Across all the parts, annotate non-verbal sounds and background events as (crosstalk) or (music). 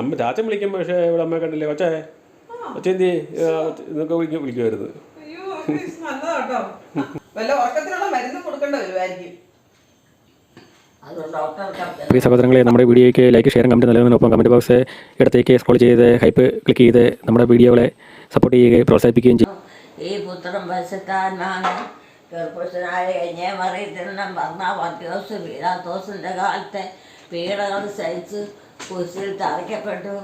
അമ്മ ചാച്ചൻ വിളിക്കും പക്ഷേ ഇവിടെ അമ്മയെ കണ്ടില്ലേ? കൊച്ചേ കൊച്ചേന്തി ഇതൊക്കെ വിളിക്കും വിളിക്കുമായിരുന്നു അയ്യോ ഇത് നല്ലതാട്ടോ. വല്ല ഉറക്കത്തിനുള്ള മരുന്ന് കൊടുക്കേണ്ട വരുമായിരിക്കും. അത് ഡോക്ടർക്ക് പ്രിയ സഹോദരങ്ങളെ നമ്മുടെ വീഡിയോയ്ക്ക് ലൈക്ക് ഷെയർ കമന്റ് നൽകുന്നതിനൊപ്പം കമന്റ് ബോക്സ് ഇടത്തേക്ക് സ്ക്രോൾ ചെയ്ത് ഹൈപ്പ് ക്ലിക്ക് ചെയ്ത് നമ്മുടെ വീഡിയോകളെ സപ്പോർട്ട് ചെയ്യുകയും പ്രോത്സാഹിപ്പിക്കുകയും ചെയ്യും. ഈ പുത്രം വശത്താനാണ് ഗർഭസ്ഥനായ കഴിഞ്ഞ മറിയത്തിനും പറഞ്ഞ പത്യോസ് പീഡാത്തോസിന്റെ കാലത്തെ പീഡകൾ സഹിച്ച് കുരിശിൽ തറയ്ക്കപ്പെട്ടു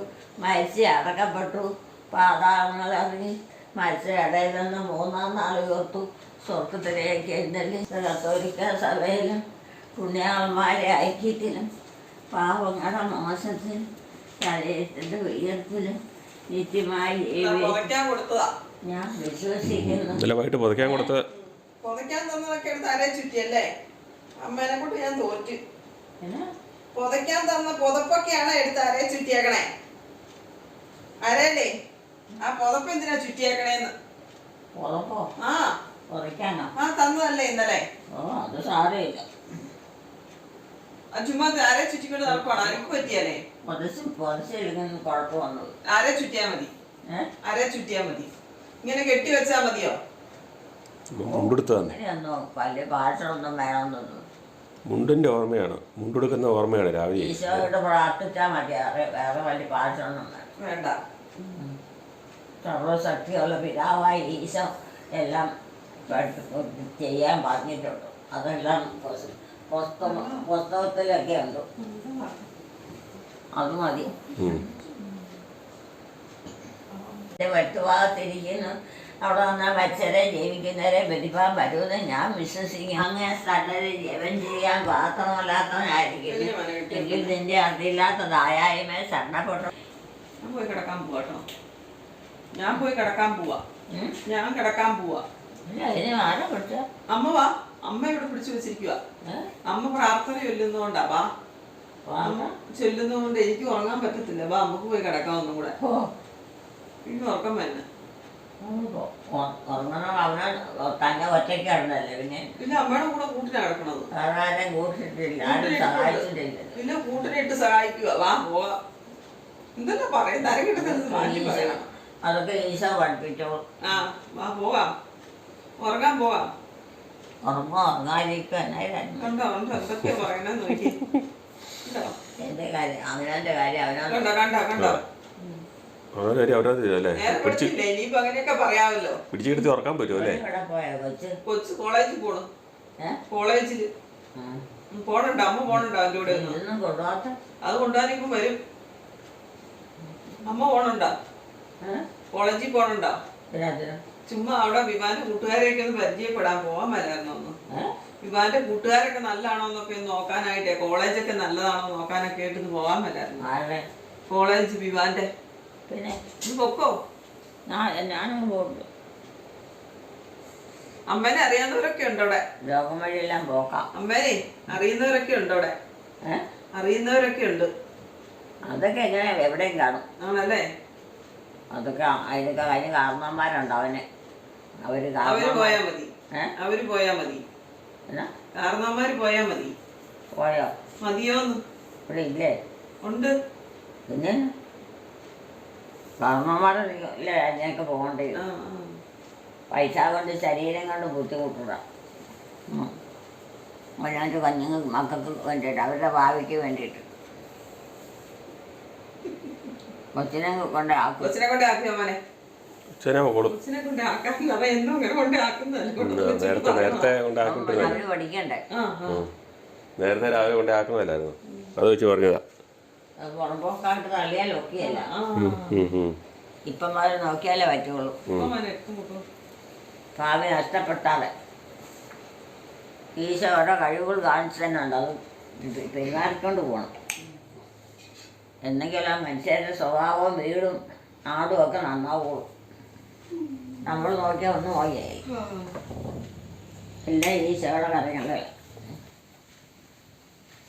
മരിച്ച് അടക്കപ്പെട്ടു. പാതാളങ്ങളിറങ്ങി മരിച്ച ഇടയിൽ നിന്ന് മൂന്നാം നാൾ ഉയർത്തു സ്വർഗത്തിലേക്ക് എഴുന്നള്ളി. കത്തോലിക്ക സഭയിലും പുണ്യാളന്മാരെ ഐക്യത്തിലും പാവങ്ങളുടെ മോശത്തിലും ശരീരത്തിന്റെ ഉയർത്തിലും നിത്യമായി ഞാൻ വിശ്വസിക്കുന്നു. കൊടുത്ത് പുതയ്ക്കാൻ തന്നതൊക്കെ എടുത്ത് അരേ ചുറ്റിയല്ലേ? അമ്മേനെ കൊണ്ട് ഞാൻ തോറ്റ്. എന്നാ? പുതയ്ക്കാൻ തന്ന പുതപ്പൊക്കെയാണ് എടുത്ത് അരേ ചുറ്റിയാക്കണേ. ആരല്ലേ ആ പുതപ്പ് എന്തിനാ ചുറ്റിയാക്കണേന്ന്? ഉറപ്പോ ആ. ഉറയ്ക്കാനോ ആ തന്നതല്ലേ ഇന്നലെ. ഓ അത് സാരമില്ല. ചുമ്മാ അരേ ചുറ്റിക്കൊണ്ട് നടക്കുവാണോ? അരക്ക് പറ്റിയാലേ? ആരെ പൊതച്ചിരിക്കുന്ന കുഴപ്പമൊന്നും അരേ ചുറ്റിയാ മതി. ആരെ അരേ ചുറ്റിയാ മതി. ഇങ്ങനെ കെട്ടി വെച്ചാ മതിയോ? ഒന്നും ഭാഷയൊന്നും വേണമെന്നൊന്നും മുണ്ടിന്റെ ഓർമ്മയാണ്. മുണ്ടെടുക്കുന്ന ഓർമ്മയാണ് രാവിലെ. ഈശോയോട് പ്രാർത്ഥിച്ചാൽ മതി. വേറെ വേറെ വലിയ വേണം വേണ്ട. സർവശക്തിയുള്ള പിതാവായി ഈശോ എല്ലാം ചെയ്യാൻ പറഞ്ഞിട്ടുണ്ട്. അതെല്ലാം പുസ്ത- പുസ്തകം പുസ്തകത്തിലൊക്കെ ഉണ്ട്. അത് മതി. വെട്ടുഭാഗത്തിരിക്കുന്നു. അവിടെ വന്നാൽ മത്സരം ജീവിക്കുന്നവരെ വെടിപ്പാൻ വരുമെന്ന് ഞാൻ വിശ്വസിക്കും അങ്ങനെ സ്ഥലത്ത് ജീവൻ ചെയ്യാൻ പാത്രമല്ലാത്തവനായിരിക്കും. എങ്കിൽ നിന്റെ അറിയില്ലാത്തതായായ്മേ ശരണപ്പെട്ടു. ഞാൻ പോയി കിടക്കാൻ പോവാട്ടോ ഞാൻ പോയി കിടക്കാൻ പോവാ. ഞാൻ കിടക്കാൻ പോവാ. അമ്മ വാ. അമ്മ ഇവിടെ പിടിച്ചു വെച്ചിരിക്കുക അമ്മ പ്രാർത്ഥന ചൊല്ലുന്നോണ്ടാ വാ. അമ്മ ചൊല്ലുന്നതുകൊണ്ട് എനിക്ക് ഉറങ്ങാൻ പറ്റത്തില്ല. വാ നമുക്ക് പോയി കിടക്കാം ഒന്നും കൂടെ. എനിക്ക് ഉറക്കം വരുന്നത് അവനെ തന്നെ ഒറ്റയ്ക്ക് കിടന്നല്ലേ പിന്നെ പിന്നെ അമ്മയുടെ കൂടെ കൂട്ടിനാ കിടക്കണത്. വേറെ ആരെയും കൂട്ടിട്ടില്ല ആരും സഹായിച്ചിട്ടില്ല. പിന്നെ കൂട്ടിനിട്ട് സഹായിക്കുക. വാ പോവാ. എന്തെല്ലാം പറയും? തരം അതൊക്കെ ഈശോ പഠിപ്പിച്ചോ ആ വാ പോവാ. ഉറങ്ങാൻ പോവാ. ഉറങ്ങോ ഉറങ്ങാതിരിക്കും എന്നായിരുന്നു എന്തൊക്കെയാ പറയണെന്ന് നോക്കി. (laughs) എന്റെ കാര്യം അവനവന്റെ കാര്യം അവനവൻ കണ്ടോ കണ്ടോ കണ്ടോ? അവരുടെ കാര്യം ചെയ്തല്ലേ നേരെ പിടിച്ച് ഇനിയിപ്പോ അങ്ങനെയൊക്കെ പറയാമല്ലോ. പിടിച്ച് കിടത്തി ഉറക്കാൻ പറ്റുമോ അല്ലേ? ഇവിടെ പോയോ കൊച്ച്. കൊച്ചു കോളേജിൽ പോണു. കോളേജിൽ ഉം. പോണുണ്ടോ. അമ്മ പോണണ്ട അവന്റെ കൂടെ ഒന്ന്. കൊണ്ടുപോകാത്ത അത് കൊണ്ടുപോകാനിപ്പം വരും. അമ്മ പോണണ്ട? ഏ? കോളേജിൽ പോണണ്ട? പിന്നെ ചുമ്മാ അവിടെ വിവാന്റെ കൂട്ടുകാരെയൊക്കെ ഒന്ന് പരിചയപ്പെടാൻ പോവാൻ മേലായിരുന്നു ഒന്ന്. ഏ? വിവാന്റെ കൂട്ടുകാരൊക്കെ നല്ലതാണോ എന്നൊക്കെ ഒന്ന് നോക്കാനായിട്ടേ. കോളേജൊക്കെ നല്ലതാണോ നോക്കാനൊക്കെ ആയിട്ട് ഒന്ന് പോവാൻ മേലായിരുന്നു. ആരുടെ കോളേജ് വിവാന്റെ പിന്നെ ഇത് പൊക്കോ? ഞാൻ ഞാനങ്ങ് പോകുന്നു അമ്മേനെ അറിയാവുന്നവരൊക്കെ ഉണ്ടോ അവിടെ ലോകം വഴിയെല്ലാം പോക്കാം. അമ്മേനെ അറിയുന്നവരൊക്കെ ഉണ്ടോ അവിടെ ഏ? അറിയുന്നവരൊക്കെ ഉണ്ട്. അതൊക്കെ എങ്ങനെ എവിടെയും കാണും. ആണല്ലേ? അതൊക്കെ അതിനൊക്കെ അതിന് കാരണവന്മാരുണ്ട് അവന്. അവർ അവർ കാരണന്മാർ പോയാ മതി. ഏ? അവർ പോയാ മതി. എന്നാ? കാരണവന്മാര് പോയാ മതി. പോയോ? മതിയോന്ന്. ഇവിടെ ഇല്ലേ? ഉണ്ട്. പിന്നെ? കാരണന്മാരല്ലേ രാജ്യമൊക്കെ പോകണ്ടേ. പൈസ കൊണ്ട് ശരീരം കൊണ്ട് ബുദ്ധിമുട്ടുക. മുഴുവന്റെ കുഞ്ഞുങ്ങൾ മക്കൾക്ക് വേണ്ടിയിട്ട് അവരുടെ ഭാവിക്ക് വേണ്ടിയിട്ട്. കൊച്ചിനെ കൊണ്ട് ആക്കും. കൊച്ചിനെ കൊണ്ട് ആക്കിയോ മോനെ? കൊച്ചിനെ പോകോളും കൊച്ചിനെ കൊണ്ട് ആക്കാൻ അവ എന്നും അങ്ങനെ കൊണ്ട് ആക്കുന്നതല്ലേ കൊണ്ട് നേരത്തെ. നേരത്തെ കൊണ്ടാക്കിട്ടിരുന്നല്ലേ അവന് പഠിക്കണ്ടേ? ആ ആ. നേരത്തെ രാവിലെ കൊണ്ടാക്കുന്നതല്ലായിരുന്നു അത് വെച്ച് പറഞ്ഞതാ. പുറമ്പോക്കാണ്ട് തള്ളിയാൽ ഒക്കെയല്ല. ഇപ്പം വരെ നോക്കിയാലേ പറ്റുള്ളൂ. ഭാവി നഷ്ടപ്പെട്ടാതെ. ഈശോ ഓരോ കഴിവുകൾ കാണിച്ചു തന്നെ ഉണ്ട് അത് പെരുമാറിക്കൊണ്ട് പോകണം എന്നെങ്കിലും ആ മനുഷ്യരുടെ സ്വഭാവവും വീടും നാടും ഒക്കെ നന്നാവുള്ളൂ. നമ്മൾ നോക്കിയാൽ ഒന്നും പോയായി. എല്ലാം ഈശോയുടെ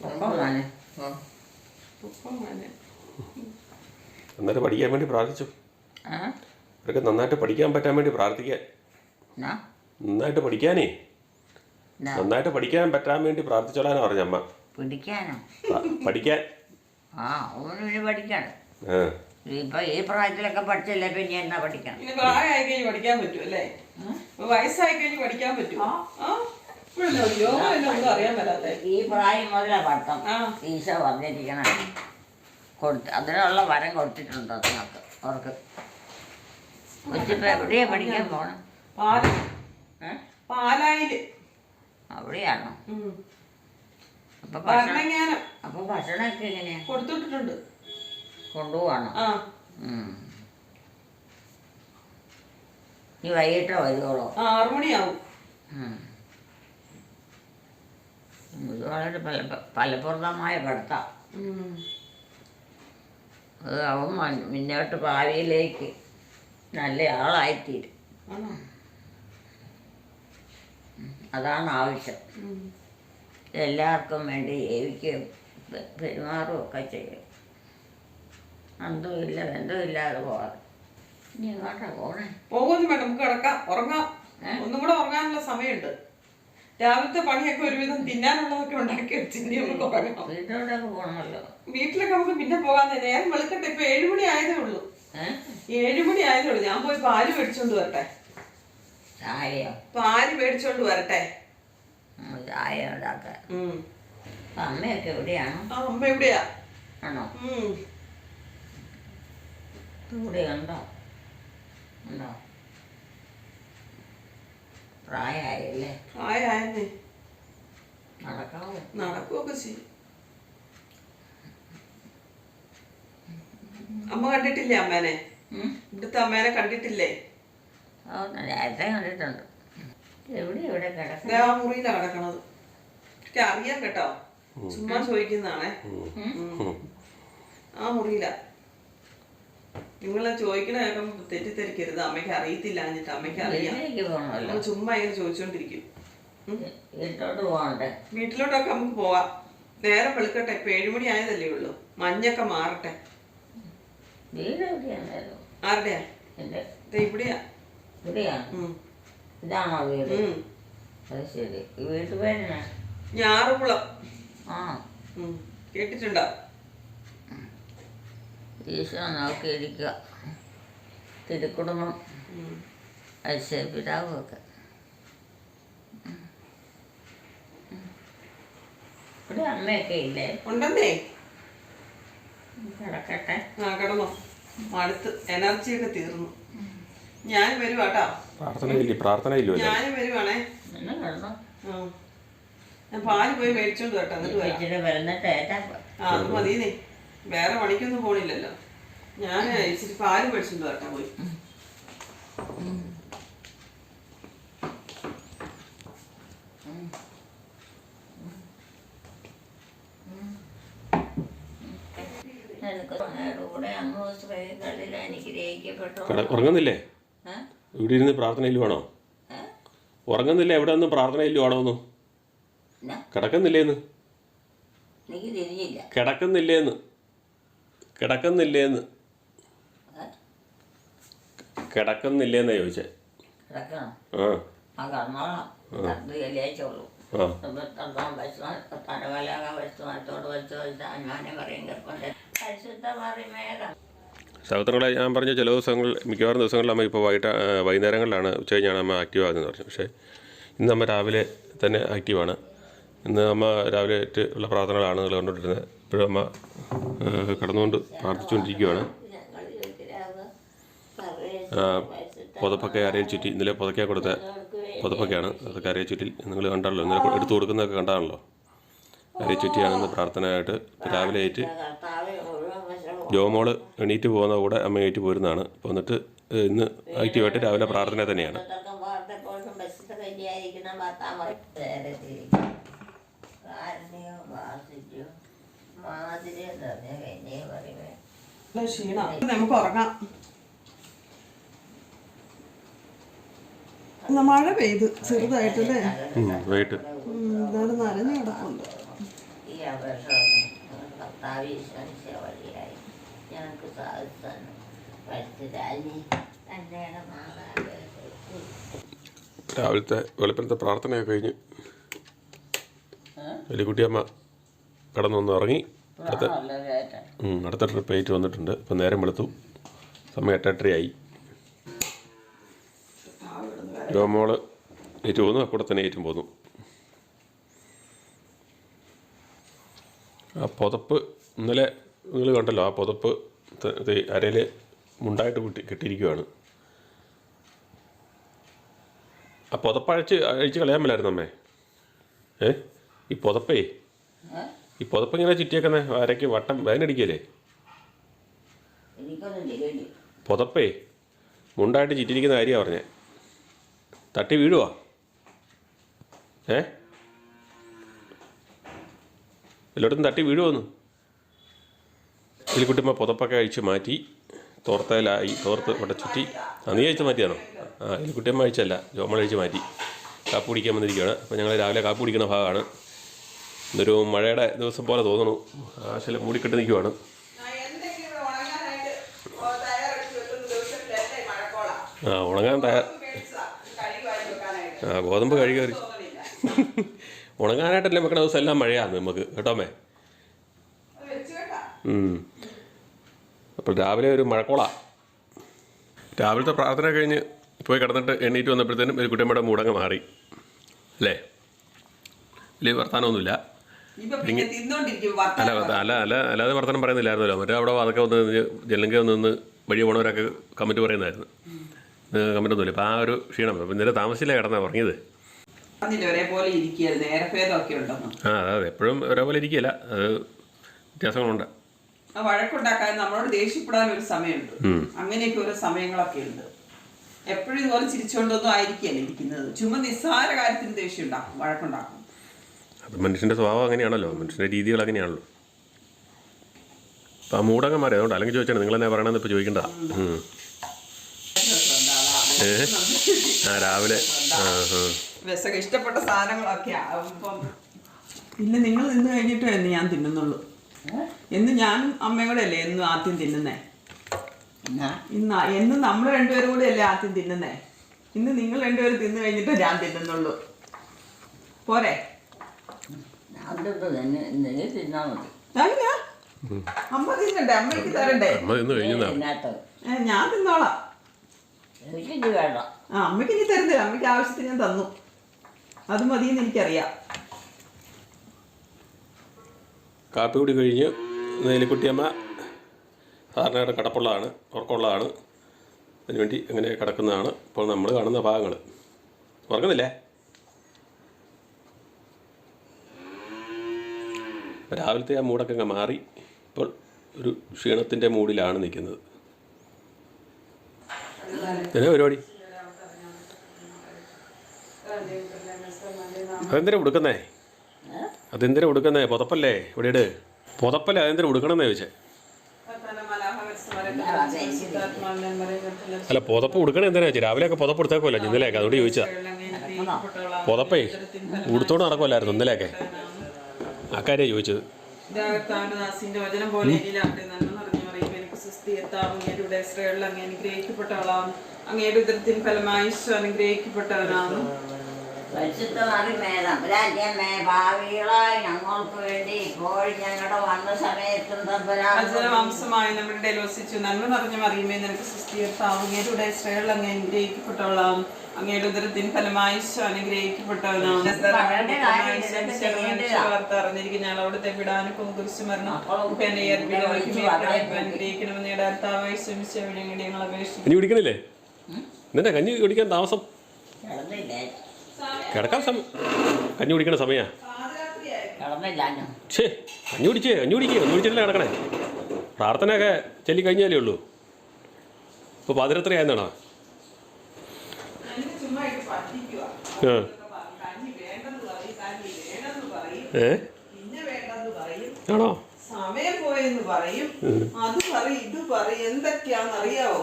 പൊക്കോ മോനെ നന്നായിട്ട് പഠിക്കാൻ വേണ്ടി പ്രാർത്ഥിച്ചു. ഇവർക്ക് നന്നായിട്ട് പഠിക്കാൻ പറ്റാൻ വേണ്ടി പ്രാർത്ഥിക്കാൻ. നന്നായിട്ട് പഠിക്കാനേ. നന്നായിട്ട് പഠിക്കാൻ പറ്റാൻ വേണ്ടി പ്രാർത്ഥിച്ചോളാനാ പറഞ്ഞ അമ്മ. പഠിക്കാൻ. ആ പഠിക്കണം. ആ. ഇപ്പൊ ഈ പ്രായത്തിലൊക്കെ പഠിച്ചില്ല പിന്നെ എന്നാ പഠിക്കണം? പ്രായമായി കഴിഞ്ഞ് പഠിക്കാൻ പറ്റും അല്ലേ? ഇപ്പൊ വയസ്സായി കഴിഞ്ഞ് പഠിക്കാൻ പറ്റും. ആ. ഇപ്പോഴല്ലേ യോഗ എന്നെ ഒന്നും അറിയാൻ പറ്റാത്തെ ഈ പ്രായം മുതലാ പഠിത്തം. ഈശോ പറഞ്ഞിരിക്കണം കൊടുത്ത് അതിനുള്ള വരം കൊടുത്തിട്ടുണ്ടോ നിങ്ങൾക്ക് അവർക്ക് കൊച്ചിപ്പോ എവിടെയാ പഠിക്കാൻ പോണം പാല? പാലായിൽ അവിടെയാണോ അപ്പൊ ഭക്ഷണം അപ്പൊ ഭക്ഷണമൊക്കെ എങ്ങനെയാ കൊടുത്തിട്ടുണ്ട് കൊണ്ടുപോവാണോ. ഈ വൈകിട്ടോ വരുവോളോ ആറുമണിയാവും. ഇത് വളരെ ഫല ഫലപ്രദമായ പഠിത്തം. അത് അവൻ മുന്നോട്ട് ഭാവിയിലേക്ക് നല്ല ആളായിത്തീരും. ആണോ? അതാണ് ആവശ്യം. എല്ലാവർക്കും വേണ്ടി ജീവിക്കുകയും പെരുമാറുക ഒക്കെ ചെയ്യും. അന്തമില്ല ബന്ധമില്ലാതെ പോകാതെ. ഇനി എങ്ങോട്ടാ പോകണേ പോകുന്നു നമുക്ക് കിടക്കാം. ഉറങ്ങാം. ഒന്നും കൂടെ ഉറങ്ങാനുള്ള സമയമുണ്ട്. രാവിലത്തെ പണിയൊക്കെ ഒരുവിധം തിന്നാനുള്ളതൊക്കെ ഉണ്ടാക്കി വെച്ചിട്ട് നമുക്ക് ഉറങ്ങാം. വീട്ടിലോട്ടൊക്കെ പോകണമല്ലോ വീട്ടിലൊക്കെ നമുക്ക് പിന്നെ പോകാൻ തന്നെ നേരം വെളുക്കട്ടെ. ഇപ്പൊ ഏഴുമണി ആയതേ ഉള്ളൂ. ഏഴുമണി ആയതേ ഉള്ളൂ. ഞാൻ പോയി പാൽ മേടിച്ചോണ്ട് വരട്ടെ. പാൽ മേടിച്ചോണ്ട് വരട്ടെ. ചായ ഉണ്ടാക്കാൻ അമ്മയൊക്കെ എവിടെയാണ്? അമ്മ എവിടെയാ? ആണോ? ഉം. ഇവിടെ ഉണ്ടോ? ഉണ്ടോ? പ്രായമായില്ലേ പ്രായമായെന്നേ നടക്കാവോ? നടക്കുവൊക്കെ ചെയ്യും. അമ്മ കണ്ടിട്ടില്ലേ അമ്മേനെ? ഇവിടുത്തെ അമ്മേനെ കണ്ടിട്ടില്ലേ? നേരത്തെ കണ്ടിട്ടുണ്ട്. എവിടെ എവിടെ ദേ ആ മുറിയിലാ കിടക്കണത്. എനിക്ക് അറിയാം കേട്ടോ. ചുമ്മാ ചോദിക്കുന്നതാണേ. ആ മുറിയില. നിങ്ങളെ ചോദിക്കണ കേൾക്കുമ്പോ തെറ്റിദ്ധരിക്കരുത്. അമ്മയ്ക്ക് അറിയത്തില്ല എന്നിട്ട് അമ്മയ്ക്ക് അറിയാം. പോകണമല്ലോ ചുമ്മാ ഇങ്ങനെ ചോദിച്ചോണ്ടിരിക്കും. വീട്ടിലോട്ട് പോകണ്ടേ? വീട്ടിലോട്ടൊക്കെ നമുക്ക് പോവാം. നേരെ വെളുക്കട്ടെ. ഇപ്പൊ ഏഴുമണി ആയതല്ലേ ഉള്ളൂ. മഞ്ഞൊക്കെ മാറട്ടെ. വീട് എവിടെയാണല്ലോ ആരുടെയാ? ദേ ഇവിടെയാ. ഇവിടെയാണ് ഉം. ഇതാണോ വീട്? ഉം. അത് ശരി. ഈ ഞാറുകുളം. ആ. ഉം. കേട്ടിട്ടുണ്ടോ? ഈശോ നോക്കിയിരിക്കുക. തിരുക്കുടുംബം ഐശ്വര്യ പിതാവും ഒക്കെ ഇവിടെ അമ്മയൊക്കെ ഇല്ലേ? ഉണ്ടെന്നേ കിടക്കട്ടെ ആ കിടന്നു. മടുത്ത് എനർജിയൊക്കെ തീർന്നു. ഞാൻ വരുവാട്ടോ പ്രാർത്ഥനയില്ലേ? പ്രാർത്ഥനയില്ലോ? ഞാനും വരുവാണേ. എന്നെ കിടന്നു ഞാൻ പാൽ പോയി മേടിച്ചോണ്ട് കേട്ടോ എന്നിട്ട് വരുന്നിട്ട് ആ അത് മതിയെന്നേ. വേറെ പണിക്കൊന്നും പോണില്ലല്ലോ. ഞാൻ ഇച്ചിരി പാൽ പഠിച്ചിട്ട് വരട്ടെ പോയി. ഉറങ്ങുന്നില്ലേ? ഇവിടെ ഇരുന്ന് പ്രാർത്ഥനയിൽ വേണോ? ഉറങ്ങുന്നില്ലേ? എവിടെ ഒന്നും പ്രാർത്ഥനയിൽ വേണോന്ന്? കിടക്കുന്നില്ലേന്ന്? കിടക്കുന്നില്ലേന്ന്? കിടക്കുന്നില്ലേന്ന്. കിടക്കുന്നില്ലേന്ന് ചോദിച്ചേ. കിടക്കണം? ആ. ആ കർമ്മോളാം അത് എലിയച്ചുള്ളൂ ആ. തലവലാക വസ്തുമാനത്തോട് വെച്ച് വെച്ച് അന്മാനെ പറയും പരിശുദ്ധ മറിമേകം സഹോദരങ്ങളെ ഞാൻ പറഞ്ഞ ചില ദിവസങ്ങൾ മിക്കവാറും ദിവസങ്ങളിൽ അമ്മ ഇപ്പോൾ വൈകിട്ട് വൈകുന്നേരങ്ങളിലാണ് ഉച്ച കഴിഞ്ഞാണ് അമ്മ ആക്റ്റീവ് ആകുന്നത് പറഞ്ഞു. പക്ഷേ ഇന്ന് അമ്മ രാവിലെ തന്നെ ആക്റ്റീവാണ് ഇന്ന് അമ്മ രാവിലെ ഉള്ള പ്രാർത്ഥനകളാണ് നിങ്ങൾ കണ്ടുകൊണ്ടിരുന്നത്. ഇപ്പോഴും അമ്മ കടന്നുകൊണ്ട് പ്രാർത്ഥിച്ചുകൊണ്ടിരിക്കുകയാണ് പുതപ്പൊക്കെ അരയിൽ ചുറ്റി ഇന്നലെ പുതയ്ക്കാൻ കൊടുത്ത പുതപ്പൊക്കെയാണ്. അതൊക്കെ അരയിൽ ചുറ്റി നിങ്ങൾ കണ്ടാണല്ലോ? ഇന്നലെ എടുത്തു കൊടുക്കുന്നതൊക്കെ കണ്ടാണല്ലോ? അരയിൽ ചുറ്റിയാണ് ഇന്ന് പ്രാർത്ഥനയായിട്ട് രാവിലെ ആയിട്ട് ജോമോൾ എണീറ്റ് പോകുന്ന കൂടെ അമ്മ എണീറ്റ് പോരുന്നതാണ്. എന്നിട്ട് ഇന്ന് ആക്റ്റീവായിട്ട് രാവിലെ പ്രാർത്ഥന തന്നെയാണ്. ഓരോരുത്തർക്കും വാസിച്ചു പറയുമേ ക്ഷീണ നമുക്ക് ഉറങ്ങാം. മഴ പെയ്ത് ചെറുതായിട്ടല്ലേ? എന്നാലും നനഞ്ഞു കിടപ്പുണ്ട്. ഈ അപേക്ഷയൊന്നും കർത്താവ് ഈശ്വരിച്ച വഴിയായി. ഞങ്ങൾക്ക് സാധിച്ചു തന്നെ. പരിസ്ഥിതി തന്റെ മാതാവ് രാവിലത്തെ വെളുപ്പിനത്തെ പ്രാർത്ഥനയൊക്കെ കഴിഞ്ഞ് എലിക്കുട്ടിയമ്മ കടന്നു വന്ന് കയറ്റം ഉം, അടുത്ത ട്രിപ്പ് ഏറ്റ് വന്നിട്ടുണ്ട്. ഇപ്പം നേരം വെളുത്തു. സമയം എട്ടെട്ടരയായി. രോമോൾ ഏറ്റ് പോന്നു അക്കൂടെ തന്നെ ഏറ്റും പോന്നു ആ പുതപ്പ് ഇന്നലെ നിങ്ങൾ കണ്ടല്ലോ ആ പുതപ്പ് അരയിൽ മുണ്ടായിട്ട് കിട്ടി കിട്ടിയിരിക്കുവാണ്. ആ പുതപ്പഴച്ച് അഴിച്ച് അഴിച്ച് കളയാൻ മേലായിരുന്നു അമ്മേ? ഏ? ഈ പുതപ്പേ? ഈ പുതപ്പ് ഇങ്ങനെ ചുറ്റിയേക്കുന്നേ ആരൊക്കെ വട്ടം വേനടിക്കല്ലേ പുതപ്പേ മുണ്ടായിട്ട് ചുറ്റിരിക്കുന്ന കാര്യമാണ് പറഞ്ഞേ. തട്ടി വീഴുവാ? ഏ? എല്ലായിടത്തും തട്ടി വീഴുവോന്ന്? എലിക്കുട്ടിമ്മ പുതപ്പൊക്കെ അഴിച്ച് മാറ്റി തോർത്തലായി തോർത്ത് ഇവിടെ ചുറ്റി. ആ നീ അഴിച്ച് മാറ്റിയാണോ? ആ എലിക്കുട്ടിയമ്മ അഴിച്ചല്ല ജോമൾ അഴിച്ച് മാറ്റി. കാപ്പ് കുടിക്കാൻ വന്നിരിക്കുകയാണ്. അപ്പോൾ ഞങ്ങൾ രാവിലെ കാപ്പ് കുടിക്കുന്ന ഭാഗമാണ്. ഇന്നൊരു മഴയുടെ ദിവസം പോലെ തോന്നുന്നു. ആശല മൂടിക്കെട്ട് നിൽക്കുവാണ് ആ ഉണങ്ങാൻ വെക്കാനായിട്ട് ആ ഗോതമ്പ് കഴുകി ഉണങ്ങാനായിട്ടല്ലേ വെക്കണ ദിവസം എല്ലാം മഴയാണ് നമുക്ക് കേട്ടോമേ. അപ്പോൾ രാവിലെ ഒരു മഴക്കോള. രാവിലത്തെ പ്രാർത്ഥന കഴിഞ്ഞ് പോയി കിടന്നിട്ട് എണ്ണീറ്റ് വന്നപ്പോഴത്തേനും ഒരു കുട്ടിയമ്മയുടെ മൂടങ്ങ് മാറി. അല്ലേ? വലിയ തിന്നോണ്ടിരിക്കും അല്ല അല്ല അല്ല അല്ലാതെ വർത്തമാനം പറയുന്നില്ലായിരുന്നല്ലോ മറ്റേ അവിടെ അതൊക്കെ വന്ന് ജനലങ്ക നിന്ന് വഴി പോണവരൊക്കെ കമന്റ് പറയുന്നതായിരുന്നു. കമന്റ് ഒന്നുമില്ല. അപ്പോൾ ആ ഒരു ക്ഷീണം. അപ്പം ഇന്നലെ താമസിച്ചില്ല കിടന്നാ? പറഞ്ഞത് ആ അതെ എപ്പോഴും ഒരേപോലെ ഇരിക്കുകയില്ല. അത് വ്യത്യാസങ്ങളുണ്ട്. വഴക്കുണ്ടാക്കാൻ നമ്മളോട് ദേഷ്യപ്പെടാൻ ഒരു സമയമുണ്ട്. അങ്ങനെയൊക്കെ ഓരോ സമയങ്ങളൊക്കെ ഉണ്ട്. എപ്പോഴും ഇതുപോലെ ചിരിച്ചുകൊണ്ടൊന്നും ആയിരിക്കില്ല ഇരിക്കുന്നത്? ചുമ്മാ നിസ്സാര കാര്യത്തിന് ദേഷ്യം ഉണ്ടാക്കും വഴക്കുണ്ടാക്കും. അത് മനുഷ്യന്റെ സ്വഭാവം അങ്ങനെയാണല്ലോ. മനുഷ്യന്റെ രീതികൾ അങ്ങനെയാണല്ലോ. അപ്പം ആ മൂടങ്ങന്മാരെ മാറി അതുകൊണ്ട് അല്ലെങ്കിൽ ചോദിച്ചാണ് നിങ്ങൾ എന്നാ പറയണമെന്ന് ഇപ്പോൾ ചോദിക്കണ്ട. ഏ? ആ രാവിലെ. ആ ആ. രസമൊക്കെ ഇഷ്ടപ്പെട്ട സാധനങ്ങളൊക്കെ പിന്നെ നിങ്ങൾ നിന്ന് കഴിഞ്ഞിട്ടേ എന്ന് ഞാൻ തിന്നുന്നുള്ളൂ. എന്ന് ഞാനും അമ്മയും കൂടെ അല്ലേ എന്നും ആദ്യം തിന്നുന്നേ? ഇന്ന് എന്ന് നമ്മൾ രണ്ടുപേരും കൂടെ അല്ലേ ആദ്യം തിന്നുന്നേ? ഇന്ന് നിങ്ങൾ രണ്ടുപേരും തിന്നു കഴിഞ്ഞിട്ടേ ഞാൻ തിന്നുന്നുള്ളൂ. പോരെ? അതിട്ട് നിങ്ങൾ തിന്നാൽ മതി. അല്ല അമ്മ തിന്നണ്ടേ? അമ്മയ്ക്ക് തരണ്ടേ? അമ്മ ഇന്ന് കഴിഞ്ഞാ തിന്നാത്തത് ഏ, ഞാൻ തിന്നോളാം. എനിക്കിത് വേണ്ട. ആ അമ്മയ്ക്ക് ഇനി തരുന്നില്ല അമ്മയ്ക്ക് ആവശ്യത്തിന് ഞാൻ തന്നു. അത് മതിയെന്ന് എനിക്കറിയാം. കാപ്പി കൂടി കഴിഞ്ഞ് നേലിക്കുട്ടിയമ്മ സാറിനായിട്ട് കിടപ്പുള്ളതാണ് ഉറക്കമുള്ളതാണ്. അതിനുവേണ്ടി അങ്ങനെ കിടക്കുന്നതാണ് ഇപ്പോൾ നമ്മൾ കാണുന്ന ഭാഗങ്ങൾ. ഉറങ്ങുന്നില്ലേ? രാവിലത്തെ ആ മൂടൊക്കെ അങ്ങ് മാറി. ഇപ്പോൾ ഒരു ക്ഷീണത്തിന്റെ മൂഡിലാണ് നിൽക്കുന്നത്. എന്നാ പരിപാടി? അതെന്തിനാ ഉടുക്കുന്നേ? അതെന്തിനാ ഉടുക്കുന്നേ? പുതപ്പല്ലേ? ഇവിടെ പുതപ്പല്ലേ? അതെന്തിനാ ഉടുക്കണമെന്നേ ചോദിച്ചേ. അല്ല പുതപ്പ് ഉടുക്കണേ എന്തിനാ ചോദിച്ചു? രാവിലെയൊക്കെ പുതപ്പ് എടുത്തേക്കുമല്ലോ ഇന്നലെയൊക്കെ. അതുകൊണ്ട് ചോദിച്ചാ പുതപ്പേ ഉടുത്തോണ്ട് നടക്കുമല്ലായിരുന്നു ഇന്നലെയൊക്കെ. ആ കാര്യം ചോദിച്ചത്. ദാസിന്റെ വചനം പോലെ എന്നിലാകട്ടെ നന്മ നിറഞ്ഞു പറയുമ്പോൾ എനിക്ക് സുസ്ഥിരത്താവും അങ്ങയുടെ ഇസ്രയേലിൽ അങ്ങ് അനുഗ്രഹിക്കപ്പെട്ടവളാണ് അങ്ങയുടെ ഉദരത്തിൻ ഫലമായി തമ്പുരാജ്യമേ ഭാവികളായി ഞങ്ങൾക്ക് വേണ്ടി ഇപ്പോൾ ഞങ്ങളുടെ വന്ന സമയത്തും നമ്മുടെ നന്മ നിറഞ്ഞു മറിയുമേ. നിനക്ക് സുസ്ഥിരത്താവും അങ്ങയുടെ ഇസ്രയേലിൽ അങ്ങ് അനുഗ്രഹിക്കപ്പെട്ടവളാണ് അങ്ങയുടെ ഉദരത്തിൻ ഫലമായി അനുഗ്രഹിക്കപ്പെട്ടവനാണ്. വാർത്ത അവിടുത്തെ വിടാനും കുറിച്ച് മരണം ശ്രമിച്ച ഞങ്ങൾ കുടിക്കണില്ലേ? നിന്നെ കഞ്ഞി കുടിക്കാൻ താമസം? കിടക്കാൻ സമയം കഞ്ഞി കുടിക്കണ സമയാ. ഛേ കഞ്ഞി കുടിച്ചേ കഞ്ഞി കുടിക്കുക കഞ്ഞി കുടിച്ചിട്ടല്ലേ കിടക്കണേ പ്രാർത്ഥനയൊക്കെ ചൊല്ലി കഴിഞ്ഞാലേ ഉള്ളൂ. ഇപ്പോൾ പാതിരത്ര ആയെന്നാണോ എനിക്ക് ചുമ്മാ ഇട്ട് പറ്റിക്കുവാ. ആ കഞ്ഞി വേണ്ടെന്ന് പറയും, കഞ്ഞി വേണമെന്ന് പറയും, ഏ? ആണോ? സമയം പോയെന്ന് പറയും. അത് പറയും ഇത് പറയും. എന്തൊക്കെയാന്ന് അറിയാവോ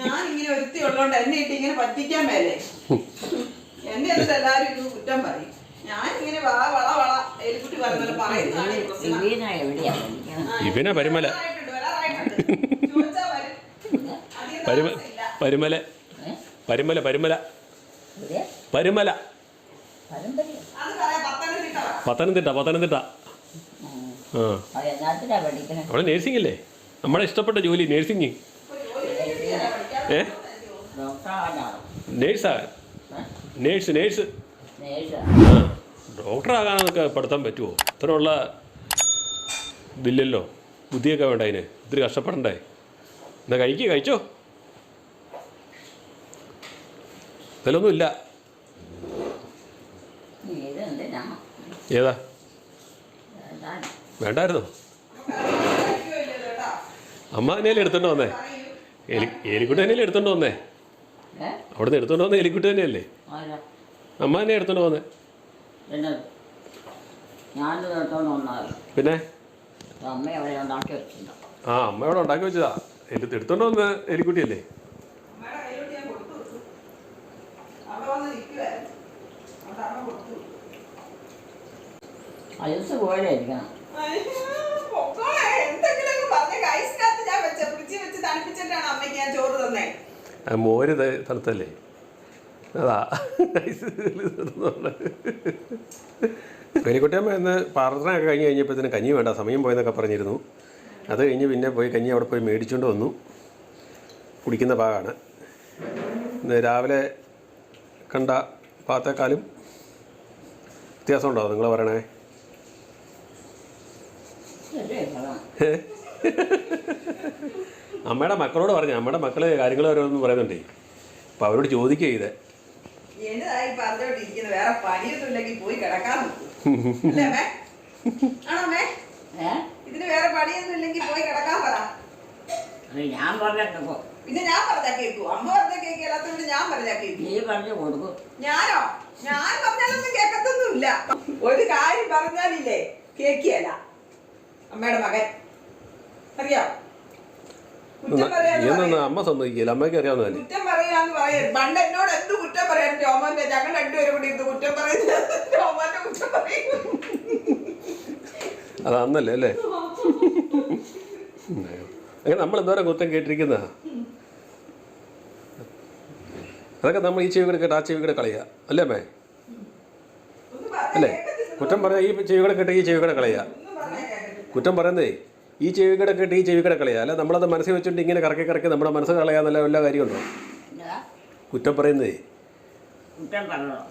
ഞാൻ ഇങ്ങനെ ഒരുത്തി ഉള്ളോണ്ട് എന്നെ ഇട്ട് ഇങ്ങനെ പറ്റിക്കാൻ മേലെ. എന്നെ എന്നിട്ട് എല്ലാരും ഇത് കുറ്റം പറയും. ഞാൻ ഇങ്ങനെ വള വള വള. എലിക്കുട്ടി പറയുന്നതാണ് ഇവനെ പരിമല. പരിമല. പരിമല പരിമല. പരിമല. പത്തനംതിട്ട. പത്തനംതിട്ട. ആ. അവളെ നേഴ്സിംഗ് അല്ലേ നമ്മളെ ഇഷ്ടപ്പെട്ട ജോലി നേഴ്സിംഗ്. ഏ? നേഴ്സാകാൻ. Nurse nurse. ആ. ഡോക്ടറാകാനൊക്കെ പഠിത്തം പറ്റുമോ ഇത്രയുള്ള ഇതില്ലല്ലോ. ബുദ്ധിയൊക്കെ വേണ്ട അതിന്. ഇത്തിരി കഷ്ടപ്പെടണ്ടേ? എന്നാ കഴിക്കുക കഴിച്ചോ. ഇതിലൊന്നും ഇല്ല ഇത് എന്തിനാ ഏതാ വേണ്ടായിരുന്നു. അമ്മ തന്നെയല്ലേ എടുത്തോണ്ട് വന്നേ? എലി എലിക്കുട്ടി തന്നെയല്ലേ എടുത്തോണ്ട് വന്നേ? അവിടുന്ന് അവിടെ നിന്ന് എടുത്തോണ്ട് വന്നേ എലിക്കുട്ടി തന്നെയല്ലേ? അമ്മ തന്നെ എടുത്തോണ്ട് വന്നേ. പിന്നെ ആ അമ്മ ഇവിടെ ഉണ്ടാക്കി വെച്ചതാ. എലി എടുത്തോണ്ട് വന്ന എലിക്കുട്ടിയല്ലേ അമ്മയുടെ കയ്യിലോട്ട് ഞാൻ കൊടുത്തു വിട്ടു അവിടെ വന്ന് നിൽക്കുവായിരുന്നു അവിടെ അമ്മ കൊടുത്തു വിട്ടു അയസ് പോലെ ഇരിക്കണം അയ്യോ, പൊക്കോളെ. എന്തെങ്കിലുമൊക്കെ പറഞ്ഞ് ഐസിനകത്ത് ഞാൻ വെച്ച പിടിച്ച് വെച്ച് തണുപ്പിച്ചിട്ടാണ് അമ്മയ്ക്ക് ഞാൻ ചോറ് തന്നേ ആ മോര് തണുത്തല്ലേ? അതാ. എന്ന് പ്രാർത്ഥനയൊക്കെ കഴിഞ്ഞ് കഴിഞ്ഞപ്പോഴത്തേന് കഞ്ഞി വേണ്ട സമയം പോയെന്നൊക്കെ പറഞ്ഞിരുന്നു. അത് കഴിഞ്ഞ് പിന്നെ പോയി കഞ്ഞി അവിടെ പോയി മേടിച്ചുകൊണ്ട് വന്നു. കുടിക്കുന്ന ഭാഗമാണ് ഇന്ന് രാവിലെ കണ്ട പാത്തേക്കാലും വ്യത്യാസമുണ്ടോ നിങ്ങൾ പറയണേ ശരി കളാം (laughs) അമ്മയുടെ മക്കളോട് പറഞ്ഞു അമ്മയുടെ മക്കൾ കാര്യങ്ങൾ ഓരോന്നും പറയുന്നുണ്ടേ. അപ്പോൾ അവരോട് ചോദിക്കുക ചെയ്തേ. വേറെ പോയി കിടക്കാൻ (laughs) ഇതിന് വേറെ പോയി കിടക്കാൻ പറ. ഞാൻ പിന്നെ ഞാൻ പറഞ്ഞാ കേൾക്കൂ അമ്മ പറഞ്ഞാ കേൾക്കാത്തതുകൊണ്ട് ഞാൻ പറഞ്ഞാ കേൾക്കൂ നീ പറഞ്ഞു കൊടുക്കും. ഞാനോ? ഞാൻ പറഞ്ഞാലൊന്നും കേൾക്കത്തൊന്നുമില്ല ഒരു കാര്യം പറഞ്ഞാലില്ലേ? കേക്കിയല്ല. അമ്മയുടെ മകൻ. അറിയോ. അമ്മ സമ്മതിക്കില്ല അമ്മയ്ക്ക് അറിയാവുന്നതല്ലേ കുറ്റം പറയാന്ന് പറയാൻ പണ്ട് എന്നോട് എന്ത് കുറ്റം പറയാൻ രോമോന്റെ ഞങ്ങൾ രണ്ടുപേരും കൂടി ഇത് കുറ്റം പറയുന്നത് രോമോന്റെ കുറ്റം പറയും അത് അന്നല്ലേ അല്ലേ? അങ്ങനെ നമ്മൾ എന്തോരം കുറ്റം കേട്ടിരിക്കുന്ന? അതൊക്കെ നമ്മൾ ഈ ചെവി കൂടെ കേട്ട് ആ ചെവി കൂടെ കളയുക അല്ലേ അമ്മേ? അല്ലേ? കുറ്റം പറയാ ഈ ചെവി കൂടെ കേട്ട് ഈ ചെവി കൂടെ കളയുക. കുറ്റം പറയുന്നേ ഈ ചെവി കൂടെ ഇട്ട് ഈ ചെവി കിടക്കളയാ. അല്ല നമ്മളത് മനസ്സിൽ വെച്ചിട്ട് ഇങ്ങനെ കറക്കി കറക്കി നമ്മുടെ മനസ്സ് കളയാന്നല്ല വല്ല കാര്യമുണ്ടോ? കുറ്റം പറയുന്നതേ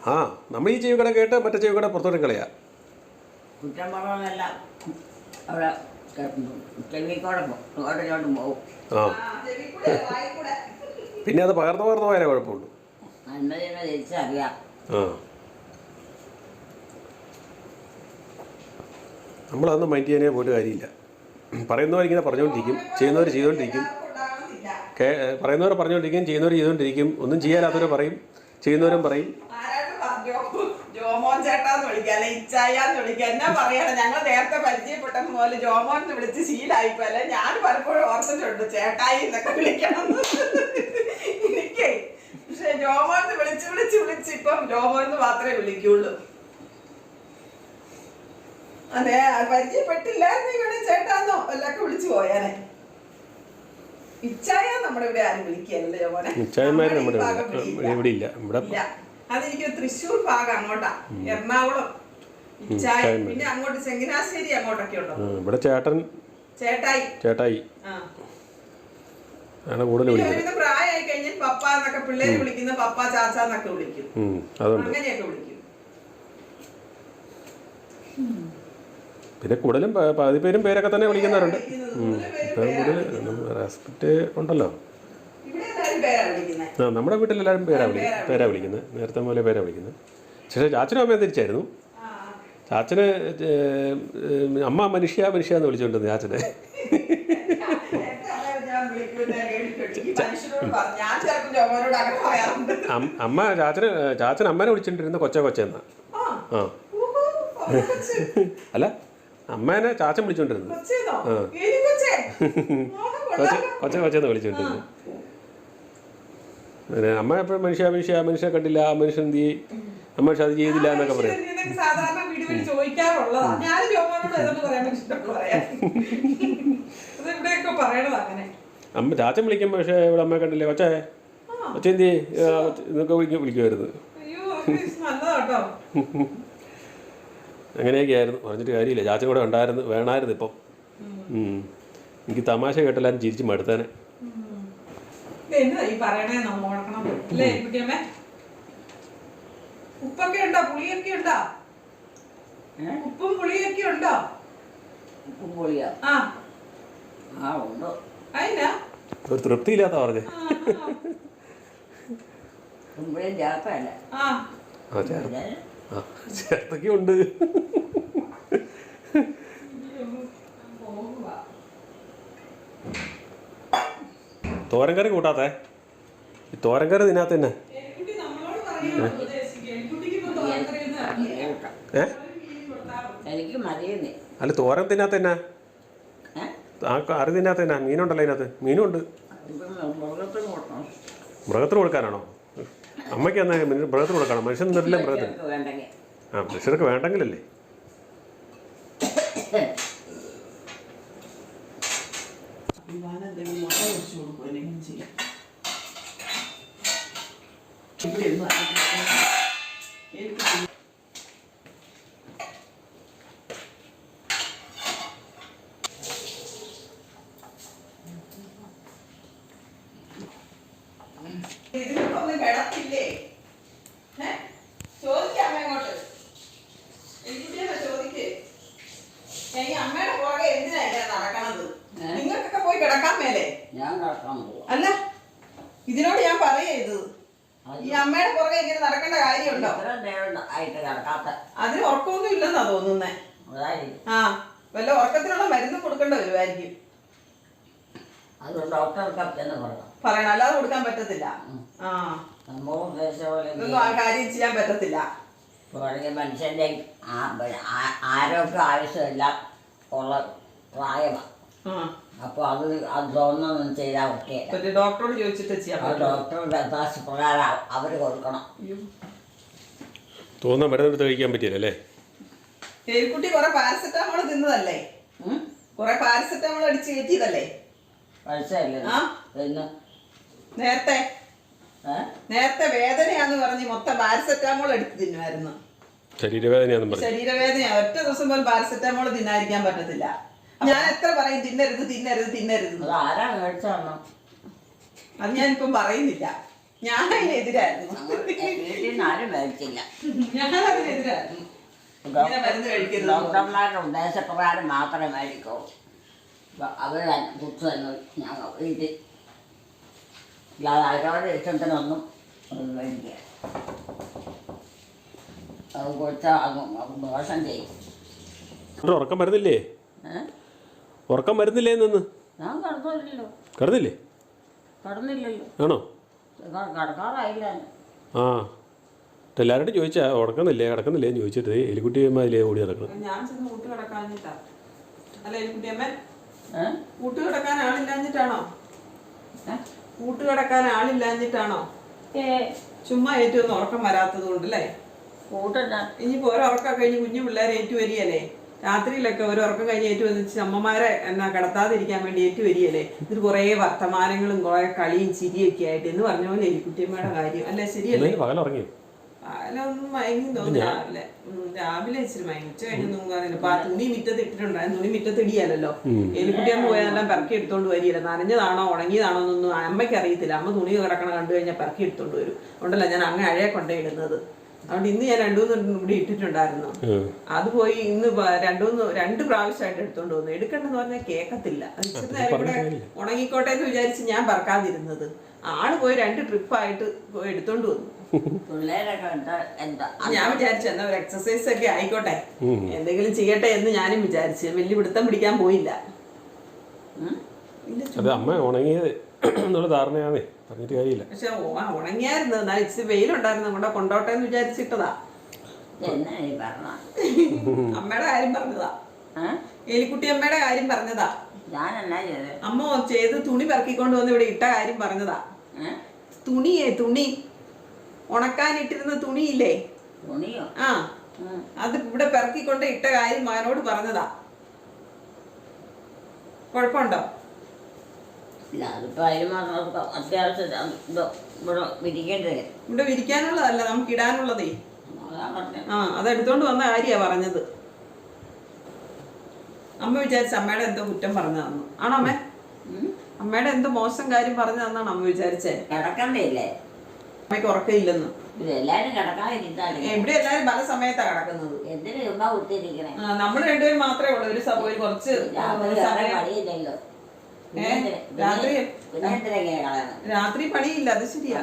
ആ നമ്മൾ ഈ ചെവി കൂടെ കേട്ട് മറ്റേ ചെവി കിട പുറത്തോട്ട് കളയാ. ആ. പിന്നെ അത് പകർന്നു പകർന്നു പോയാലേ കുഴപ്പമുള്ളൂ. ആ. നമ്മളതൊന്നും മൈൻഡ് ചെയ്യാനേ പോയിട്ട് കാര്യമില്ല. പറയുന്നവർ ഇങ്ങനെ പറഞ്ഞുകൊണ്ടിരിക്കും ചെയ്യുന്നവർ ചെയ്തുകൊണ്ടിരിക്കും. കേ പറയുന്നവർ പറഞ്ഞുകൊണ്ടിരിക്കും ചെയ്യുന്നവർ ചെയ്തുകൊണ്ടിരിക്കും. ഒന്നും ചെയ്യാനാത്തവർ പറയും ചെയ്യുന്നവരും പറയും. ജോമോൻ ചേട്ടാന്ന് വിളിക്കാം അല്ലെ ഇച്ചായാന്ന് വിളിക്കാം. എന്നാ പറയണം? ഞങ്ങൾ നേരത്തെ പരിചയപ്പെട്ട പോലെ ജോമോൻ എന്ന് വിളിച്ച് ശീലായിപ്പോ അല്ലെ ഞാൻ പലപ്പോഴും ഓർത്തിട്ടുണ്ട് ചേട്ടായി എന്നൊക്കെ വിളിക്കണം. എനിക്കേ പക്ഷെ ജോമോൻ വിളിച്ച് വിളിച്ച് വിളിച്ച് ഇപ്പം ജോമോൻ മാത്രമേ വിളിക്കുള്ളൂ. അതെ പരിചയപ്പെട്ടില്ലായിരുന്നെങ്കിൽ ചേട്ടാന്നോ? എല്ലൊക്കെ വിളിച്ചു പോയാനെ. ഇച്ചായ നമ്മുടെ ഇവിടെ ആരും വിളിക്കുകയല്ലേ നമ്മുടെ ഈ ഇവിടെ-. ഇല്ല ഇവിടെ അതെനിക്ക് തൃശ്ശൂർ ഭാഗം അങ്ങോട്ടാ. എറണാകുളം. ഇച്ചായ പിന്നെ അങ്ങോട്ട് ചെങ്ങനാശ്ശേരി അങ്ങോട്ടൊക്കെ ഉണ്ടോ? ഇവിടെ ചേട്ടൻ ചേട്ടായി. ചേട്ടായി. ആ. ആണ് കൂടുതൽ പിന്നെ വിളിക്കുന്നത്. ഒരുവിധം പ്രായമായി കഴിഞ്ഞാൽ പപ്പ എന്നൊക്കെ പിള്ളേര് വിളിക്കുന്ന പപ്പ ചാച്ച എന്നൊക്കെ വിളിക്കും അങ്ങനെയൊക്കെ വിളിക്കും. പിന്നെ കൂടുതലും പകുതി പേരും പേരൊക്കെ തന്നെ വിളിക്കുന്നവരുണ്ട്. ഇപ്പം കൂടുതൽ റെസ്പെക്റ്റ് ഉണ്ടല്ലോ. ആ നമ്മുടെ വീട്ടിലെല്ലാവരും പേരാ വിളി പേരാ വിളിക്കുന്നത് നേരത്തെ പോലെ പേരാ വിളിക്കുന്നത് പക്ഷേ ചാച്ചനും അമ്മയും തിരിച്ചായിരുന്നു. ചാച്ചന് അമ്മ മനുഷ്യ മനുഷ്യ എന്ന് വിളിച്ചുകൊണ്ടിരുന്നു ചാച്ചനെ അമ്മ ചാച്ചന് ചാച്ചൻ അമ്മനെ വിളിച്ചിട്ടിരുന്ന കൊച്ച കൊച്ചെന്നാ. ആ. അല്ല? അമ്മേനെ ചാച്ചൻ വിളിച്ചോണ്ടിരുന്നു. കൊച്ചെ ആ. കൊച്ചേ? കൊച്ച കൊച്ചെന്ന് വിളിച്ചോണ്ടിരുന്നു. പിന്നെ അമ്മ എപ്പോഴും മനുഷ്യ മനുഷ്യ മനുഷ്യ കണ്ടില്ല ആ മനുഷ്യൻ എന്ത് ചെയ്യും? അമ്മ പക്ഷെ അത് ചെയ്തില്ല എന്നൊക്കെ പറയും. അമ്മ ചാച്ചൻ വിളിക്കുമ്പോൾ പക്ഷേ ഇവിടെ അമ്മ കണ്ടില്ലേ? കൊച്ചേ കൊച്ചെന്തി എന്നൊക്കെ വിളിക്കും വിളിക്കുമായിരുന്നു അങ്ങനെയൊക്കെ ആയിരുന്നു പറഞ്ഞിട്ട് കാര്യമില്ല. ചാച്ചൻ കൂടെ ഉണ്ടായിരുന്നു വേണമായിരുന്നു ഇപ്പം. എനിക്ക് തമാശ കേട്ടല്ലാരും ചിരിച്ച് മടുത്തേനെ. ഇത് എന്നതാ ഈ പറയണേ നമ്മ ഓർക്കണം. അല്ലേ കുട്ടിയമ്മേ? ഉപ്പൊക്കെ ഉണ്ടോ? പുളിയൊക്കെ ഉണ്ടോ? ഉപ്പും പുളിയൊക്കെ ഉണ്ടോ? ഉപ്പും പുളിയോ. ആ. ആ ഉണ്ടോ. അതിനാ ഒരു തൃപ്തിയില്ലാത്ത പറഞ്ഞേ. ചേർത്തല്ല ആ. ആ. ചേർ പിന്നെ ആ ചേർത്തൊക്കെ ഉണ്ട് പോകുവാ. തോരൻ കറി കൂട്ടാത്തേ? ഈ തോരൻ കറി ഇതിനകത്ത് തന്നെ. ഏ? അല്ല തോരൻ തിന്നകത്ത് തന്നെ. ആ കറി തിന്നകത്ത് തന്നെ. മീനുണ്ടല്ലോ അതിനകത്ത് മീനുണ്ട്. മൃഗത്തിന് കൊടുക്കാനാണോ? അമ്മയ്ക്ക് എന്നാ മൃഗത്തിന് കൊടുക്കണം. മനുഷ്യൻ നല്ല വേണ്ടെങ്കിൽ. ആ മനുഷ്യർക്ക് വേണ്ടെങ്കിലല്ലേ? മുട്ട പൊരിച്ച് കൊടുക്കും എന്തെങ്കിലും ചെയ്യാം ഇവിടെ ഇരുന്ന് എലിക്കുട്ടി ഇതിനൊന്നും കിടത്തില്ലേ ഏ? ചോദിക്കാം അങ്ങോട്ട് എലിക്കുട്ടിയല്ലേ ചോദിക്കേ ഈ അമ്മയുടെ പുറകെ എന്തിനാ ഇങ്ങനെ നടക്കണത് നിങ്ങൾക്കൊക്കെ പോയി കിടക്കാൻ മേലെ. ഞാൻ കിടക്കാൻ പോവാം. അല്ല ഇതിനോട് ഞാൻ പറയാ ഇത് ഈ അമ്മയുടെ പുറകെ ഇങ്ങനെ നടക്കേണ്ട കാര്യമുണ്ടോ? ആയിട്ട് കിടക്കാത്ത. അതിന് ഉറക്കമൊന്നും ഇല്ലെന്നാ തോന്നുന്നേ. ആ വല്ല ഉറക്കത്തിനുള്ള മരുന്ന് കൊടുക്കേണ്ട വരുമായിരിക്കും അത് ഡോക്ടർക്ക് പറയണം. അല്ലാതെ കൊടുക്കാൻ പറ്റത്തില്ല. ആ. കാര്യം ചെയ്യാൻ പറ്റത്തില്ല. തുടങ്ങിയ മനുഷ്യന്റെ ആരോഗ്യ ആവശ്യമെല്ലാം. എല്ലാം ഉള്ള പ്രായമാണ് അപ്പോൾ അത് അത് തോന്നുന്നൊന്നും ചെയ്താൽ ഒക്കെ ഡോക്ടറോട് ചോദിച്ചിട്ട് ചെയ്യാം ഡോക്ടറുടെ നിർദ്ദേശപ്രകാരം അവർ കൊടുക്കണം. തോന്നുന്ന മരുന്നെടുത്ത് കഴിക്കാൻ പറ്റിയില്ല കുട്ടി എലിക്കുട്ടി കുറെ പാരസെറ്റാമോൾ തിന്നതല്ലേ? കുറെ പാരസെറ്റാമോൾ അടിച്ച് കയറ്റിയതല്ലേ? നേരത്തെ? നേരത്തെ വേദനയാന്ന് പറഞ്ഞ് മൊത്തം പാരസെറ്റാമോൾ എടുത്ത് തിന്നുമായിരുന്നു. ശരീരവേദനയാണെന്നും പറഞ്ഞു. ശരീരവേദന ഒറ്റ ദിവസം പോലും പാരസെറ്റാമോൾ തിന്നാതിരിക്കാൻ പറ്റത്തില്ല. ഞാൻ എത്ര പറയും തിന്നരുത് തിന്നരുത് തിന്നരുത് അത് ആരാ മേടിച്ചോ അത് ഞാനിപ്പം പറയുന്നില്ല. ഞാൻ അതിനെതിരായിരുന്നു വീട്ടിൽ നിന്ന് ആരും മേടിച്ചില്ല. ഞാൻ അതിനെതിരായിരുന്നു ഇങ്ങനെ മരുന്ന് കഴിക്കരുത്. എന്ന് പറഞ്ഞു. ഡോക്ടർമാരുടെ ഉദ്ദേശപ്രകാരം മാത്രമേ മേടിക്കൂ. അവർ കുറിച്ച് തന്നെ. ഞങ്ങൾ വീട്ടിൽ അല്ലാതെ അവരവരുടെ ഇഷ്ടത്തിനൊന്നും അത് മേടിക്കുക അത് ദോഷം ചെയ്യും. ഉറക്കം വരുന്നില്ലേ? ഏ? ഉറക്കം വരുന്നില്ലേ നിന്ന് ഞാൻ കിടന്നില്ലല്ലോ കിടന്നില്ലല്ലോ. ആണോ? കിടക്കാറായില്ല ആ. എല്ലാവരോടും ചോദിച്ചാ ഉറക്കുന്നില്ലേ കിടക്കുന്നില്ലേ? എന്ന് ചോദിച്ചിട്ട് എലിക്കുട്ടി അതിലേ ഓടി നടക്കണം? ഞാൻ ചെന്ന് കൂട്ട് കിടക്കാഞ്ഞിട്ടാ. അല്ല എലിക്കുട്ടിയമ്മ ഏ? കൂട്ട് കിടക്കാൻ ആളില്ലാഞ്ഞിട്ടാണോ? ഏ? കൂട്ട് കിടക്കാൻ ആളില്ലാഞ്ഞിട്ടാണോ? ചുമ്മാ ഏറ്റവും ഒന്ന് ഉറക്കം വരാത്തത് കൊണ്ടല്ലേ? കൂട്ടല്ല ഇനിയിപ്പോ ഒരു ഉറക്കം കഴിഞ്ഞ് കുഞ്ഞു പിള്ളേരെ ഏറ്റു വരികയല്ലേ? രാത്രിയിലൊക്കെ ഒരു ഉറക്കം കഴിഞ്ഞ് ഏറ്റു വന്നിച്ച് അമ്മമാരെ എന്നാ കടത്താതിരിക്കാൻ വേണ്ടി ഏറ്റു വരികയല്ലേ? ഇത് കുറേ വർത്തമാനങ്ങളും കുറേ കളിയും ചിരിയൊക്കെ ആയിട്ട് എന്ന് പറഞ്ഞ പോലെ എലിക്കുട്ടിയമ്മയുടെ കാര്യം. അല്ലേ ശരിയല്ലേ? പകലുറങ്ങി അതിലൊന്നും മയങ്ങി തോന്നി രാവിലെ. രാവിലെ ഇച്ചിരി മയങ്ങി ഉച്ച കഴിഞ്ഞൊന്നും കാണില്ല. അപ്പൊ ആ തുണി മുറ്റത്ത് ഇട്ടിട്ടുണ്ടായിരുന്നു തുണി മുറ്റത്ത് ഇടിയാലല്ലോ. എലിക്കുട്ടിയമ്മ പോയാൽ എല്ലാം പെറക്കി എടുത്തോണ്ട് വരികയില്ല? നനഞ്ഞതാണോ ഉണങ്ങിയതാണോ എന്നൊന്നും അമ്മയ്ക്ക് അറിയത്തില്ല. അമ്മ തുണി കിടക്കണ കണ്ടു കഴിഞ്ഞാൽ പെറക്കി എടുത്തോണ്ട് വരും. അതുകൊണ്ടല്ല ഞാൻ അങ്ങ് അഴയെ കൊണ്ടേ ഇടുന്നത്. അതുകൊണ്ട് ഇന്ന് ഞാൻ രണ്ടു മൂന്ന് കൂടി ഇട്ടിട്ടുണ്ടായിരുന്നു. അത് പോയി ഇന്ന് പ- രണ്ടു മൂന്ന് രണ്ട് പ്രാവശ്യമായിട്ട് എടുത്തോണ്ട് വന്നു. എടുക്കണ്ടെന്ന് പറഞ്ഞാൽ കേക്കത്തില്ല. ഇച്ചിരി നേരം ഉണങ്ങിക്കോട്ടെ എന്ന് വിചാരിച്ച് ഞാൻ പറക്കാതിരുന്നത്. ആൾ പോയി രണ്ട് ട്രിപ്പായിട്ട് പോയി എടുത്തോണ്ട് വന്നു. എന്താ എന്താ? ഞാൻ വിചാരിച്ചു എന്നാ ഒരു എക്സസൈസ് ഒക്കെ ആയിക്കോട്ടെ. എന്തെങ്കിലും ചെയ്യട്ടെ എന്ന് ഞാനും വിചാരിച്ചു. വലിയ പിടുത്തം പിടിക്കാൻ പോയില്ല. അമ്മ ഉണങ്ങിയത് എന്നുള്ള ധാരണയാണേ. പറഞ്ഞിട്ട് കാര്യമില്ല. പക്ഷെ ഉണങ്ങിയായിരുന്നു. എന്നാലും ഇച്ചിരി വെയിലുണ്ടായിരുന്നു. നമ്മുടെ കൊണ്ടോട്ടെ എന്ന് വിചാരിച്ചിട്ടതാ. എന്നാ ഈ പറഞ്ഞ? (laughs) അമ്മയുടെ കാര്യം പറഞ്ഞതാ? എലിക്കുട്ടി അമ്മയുടെ കാര്യം പറഞ്ഞതാ. അമ്മ ചെയ്ത് തുണി പെറക്കിക്കൊണ്ട് വന്ന് ഇവിടെ ഇട്ട കാര്യം പറഞ്ഞതാ. തുണിയേ തുണി. ഉണക്കാനിട്ടിരുന്ന തുണിയില്ലേ? തുണിയോ? ആ. അത് ഇവിടെ പെറക്കിക്കൊണ്ട് ഇട്ട കാര്യം മകനോട് പറഞ്ഞതാ. കുഴപ്പമുണ്ടോ? ഇല്ല അതിപ്പോൾ അതിന് മാത്രം അത്യാവശ്യം അത് ഇത് ഇവിടെ വിരിക്കേണ്ടത്. ഇവിടെ വിരിക്കാനുള്ളതല്ല നമുക്ക് ഇടാനുള്ളതേ. ആ അതെടുത്തോണ്ട് വന്ന കാര്യാ പറഞ്ഞത്. അമ്മ വിചാരിച്ച അമ്മയുടെ എന്തോ കുറ്റം പറഞ്ഞു തന്നു ആണോ അമ്മേ? അമ്മയുടെ എന്തോ മോശം കാര്യം പറഞ്ഞു തന്നാണ് അമ്മ വിചാരിച്ചേ? കിടക്കണ്ടേ അമ്മയ്ക്ക് ഉറക്കയില്ലെന്ന് ഇവിടെ എല്ലാരും പല സമയത്താ കിടക്കുന്നത്. നമ്മൾ രണ്ടുപേരും മാത്രമേ ഉള്ളൂ ഒരു സമയം കുറച്ച് സമയം? രാത്രി രാത്രി പണിയില്ല അത് ശരിയാ.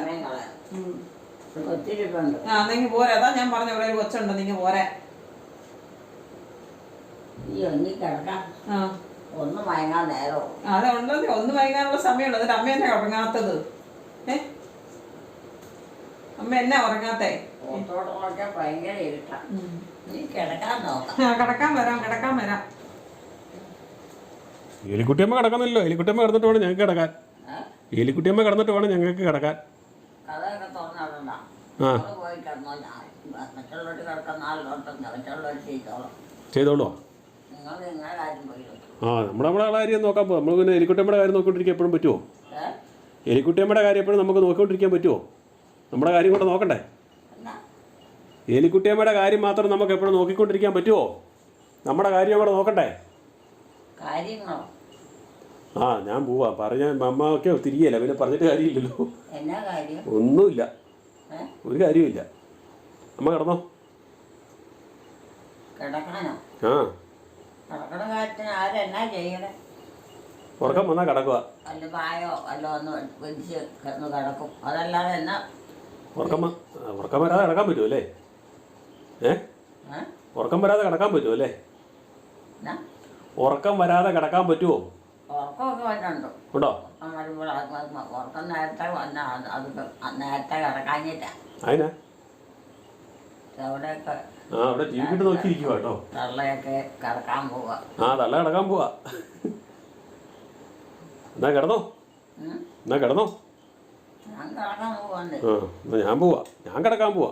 ആ നിങ്ങൾ പോരാ. അതാ ഞാൻ പറഞ്ഞ ഇവിടെ ഒരു കൊച്ചുണ്ട് നിങ്ങൾ പോരാ. ഒന്ന് മയങ്ങാൻ നേരമോ അതെ ഉണ്ടല്ലോ ഒന്ന് വൈകാനുള്ള സമയമുണ്ട് അതിന്റെ അമ്മ എന്നെ ഉറങ്ങാത്തത്? ഏ? അമ്മ എന്നെ ഉറങ്ങാത്തേ? ഭയങ്കര കിടക്കാൻ വരാം കിടക്കാൻ വരാം. എലിക്കുട്ടിയമ്മ കിടക്കുന്നല്ലോ എലിക്കുട്ടിയമ്മ കിടന്നിട്ട് വേണം ഞങ്ങൾക്ക് കിടക്കാൻ? എലിക്കുട്ടിയമ്മ കിടന്നിട്ട് വേണം ഞങ്ങൾക്ക് കിടക്കാൻ. ആ. ചെയ്തോളാം. ആ നമ്മുടെ നമ്മുടെ കാര്യം നോക്കാൻ പോകും നമ്മൾ പിന്നെ എലിക്കുട്ടിയമ്മയുടെ കാര്യം നോക്കിക്കൊണ്ടിരിക്കാൻ എപ്പോഴും പറ്റുമോ? എലിക്കുട്ടിയമ്മയുടെ കാര്യം എപ്പോഴും നമുക്ക് നോക്കിക്കൊണ്ടിരിക്കാൻ പറ്റുമോ നമ്മുടെ കാര്യം കൂടെ നോക്കണ്ടേ? എലിക്കുട്ടിയമ്മയുടെ കാര്യം മാത്രം നമുക്ക് എപ്പോഴും നോക്കിക്കൊണ്ടിരിക്കാൻ പറ്റുമോ നമ്മുടെ കാര്യം കൂടെ നോക്കണ്ടേ? കാര്യങ്ങളോ? ആ ഞാൻ പോവാ. പറഞ്ഞ അമ്മ ഒക്കെ തിരികെയല്ല? പിന്നെ പറഞ്ഞിട്ട് കാര്യമില്ലല്ലോ. എന്നാ കാര്യം? ഒന്നുമില്ല. ഒരു കാര്യമില്ല അമ്മ കിടന്നോ? ആ. കിടക്കണ കാര്യത്തിന് ആരെന്നാ ചെയ്യണേ? ഉറക്കം വന്നാൽ കിടക്കുക വല്ല പായോ വല്ല ഒന്ന് വെടിച്ച് കിടന്ന് കിടക്കും. അതല്ലാതെ എന്നാ? ഉറക്കം വരാതെ കിടക്കാൻ പറ്റുമോ അല്ലേ? ഏ? ഉറക്കം വരാതെ കിടക്കാൻ പറ്റുമോ അല്ലേ? എന്നാ? ഉറക്കം വരാതെ കിടക്കാൻ പറ്റുമോ ഉറക്കമൊക്കെ വരുന്നുണ്ടോ ഉണ്ടോ? ഉറക്കം നേരത്തെ അത് നേരത്തെ അതിനാ? ആ അവിടെ ടി വിട്ട് നോക്കിയിരിക്കുക കേട്ടോ. തള്ളയൊക്കെ കിടക്കാൻ ആ തള്ള കിടക്കാൻ പോവാ. എന്നാ കിടന്നോ? എന്നാ കിടന്നോ? ഞാൻ കിടക്കാൻ ഞാൻ പോവാ. ഞാൻ കിടക്കാൻ പോവാ.